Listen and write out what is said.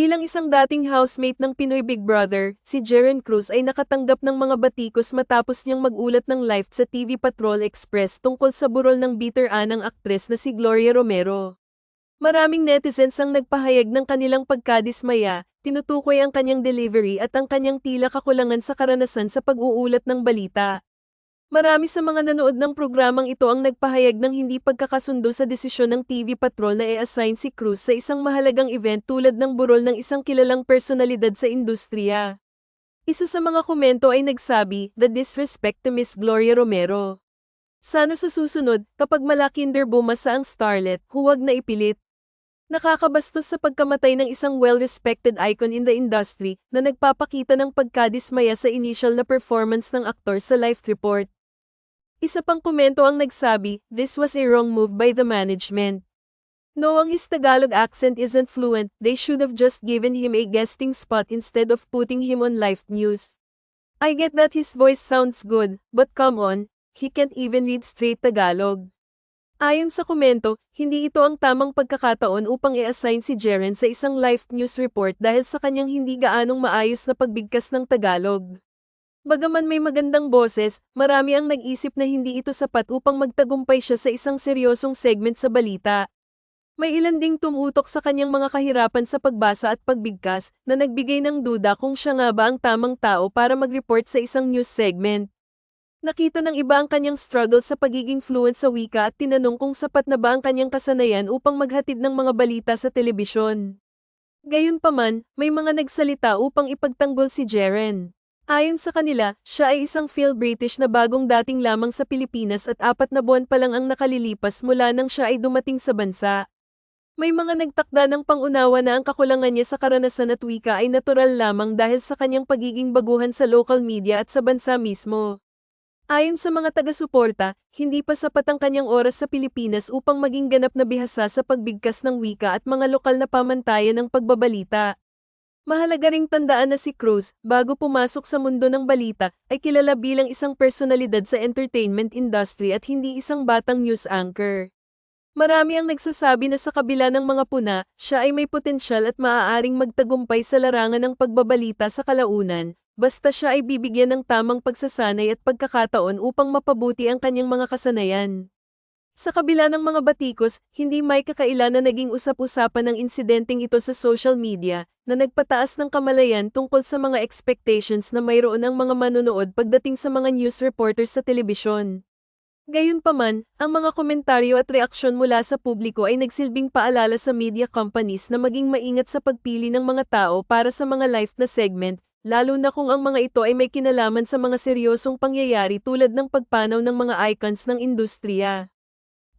Bilang isang dating housemate ng Pinoy Big Brother, si Jeren Cruz ay nakatanggap ng mga batikos matapos niyang magulat ng live sa TV Patrol Express tungkol sa burol ng bitter anang aktres na si Gloria Romero. Maraming netizens ang nagpahayag ng kanilang pagkadismaya, tinutukoy ang kanyang delivery at ang kanyang tila kakulangan sa karanasan sa pag-uulat ng balita. Marami sa mga nanood ng programang ito ang nagpahayag ng hindi pagkakasundo sa desisyon ng TV Patrol na i-assign si Cruz sa isang mahalagang event tulad ng burol ng isang kilalang personalidad sa industriya. Isa sa mga komento ay nagsabi, The disrespect to Miss Gloria Romero. Sana sa susunod, kapag malakinder bumasa ang starlet, huwag na ipilit. Nakakabastos sa pagkamatay ng isang well-respected icon in the industry na nagpapakita ng pagkadismaya sa initial na performance ng aktor sa life report. Isa pang komento ang nagsabi, this was a wrong move by the management. Knowing his Tagalog accent isn't fluent, they should have just given him a guesting spot instead of putting him on live news. I get that his voice sounds good, but come on, he can't even read straight Tagalog. Ayon sa komento, hindi ito ang tamang pagkakataon upang i-assign si Jeren sa isang live news report dahil sa kanyang hindi gaanong maayos na pagbigkas ng Tagalog. Bagaman may magandang boses, marami ang nag-isip na hindi ito sapat upang magtagumpay siya sa isang seryosong segment sa balita. May ilan ding tumutok sa kanyang mga kahirapan sa pagbasa at pagbigkas na nagbigay ng duda kung siya nga ba ang tamang tao para mag-report sa isang news segment. Nakita ng iba ang kanyang struggle sa pagiging fluent sa wika at tinanong kung sapat na ba ang kanyang kasanayan upang maghatid ng mga balita sa telebisyon. Gayunpaman, may mga nagsalita upang ipagtanggol si Jeren. Ayon sa kanila, siya ay isang Phil-British na bagong dating lamang sa Pilipinas at apat na buwan pa lang ang nakalilipas mula nang siya ay dumating sa bansa. May mga nagtakda ng pangunawa na ang kakulangan niya sa karanasan at wika ay natural lamang dahil sa kanyang pagiging baguhan sa local media at sa bansa mismo. Ayon sa mga taga-suporta, hindi pa sapat ang kanyang oras sa Pilipinas upang maging ganap na bihasa sa pagbigkas ng wika at mga lokal na pamantayan ng pagbabalita. Mahalaga ring tandaan na si Cruz, bago pumasok sa mundo ng balita, ay kilala bilang isang personalidad sa entertainment industry at hindi isang batang news anchor. Marami ang nagsasabi na sa kabila ng mga puna, siya ay may potensyal at maaaring magtagumpay sa larangan ng pagbabalita sa kalaunan, basta siya ay bibigyan ng tamang pagsasanay at pagkakataon upang mapabuti ang kanyang mga kasanayan. Sa kabila ng mga batikos, hindi may kakaila na naging usap-usapan ng insidenteng ito sa social media, na nagpataas ng kamalayan tungkol sa mga expectations na mayroon ang mga manonood pagdating sa mga news reporters sa telebisyon. Gayunpaman, ang mga komentaryo at reaksyon mula sa publiko ay nagsilbing paalala sa media companies na maging maingat sa pagpili ng mga tao para sa mga live na segment, lalo na kung ang mga ito ay may kinalaman sa mga seryosong pangyayari tulad ng pagpanaw ng mga icons ng industriya.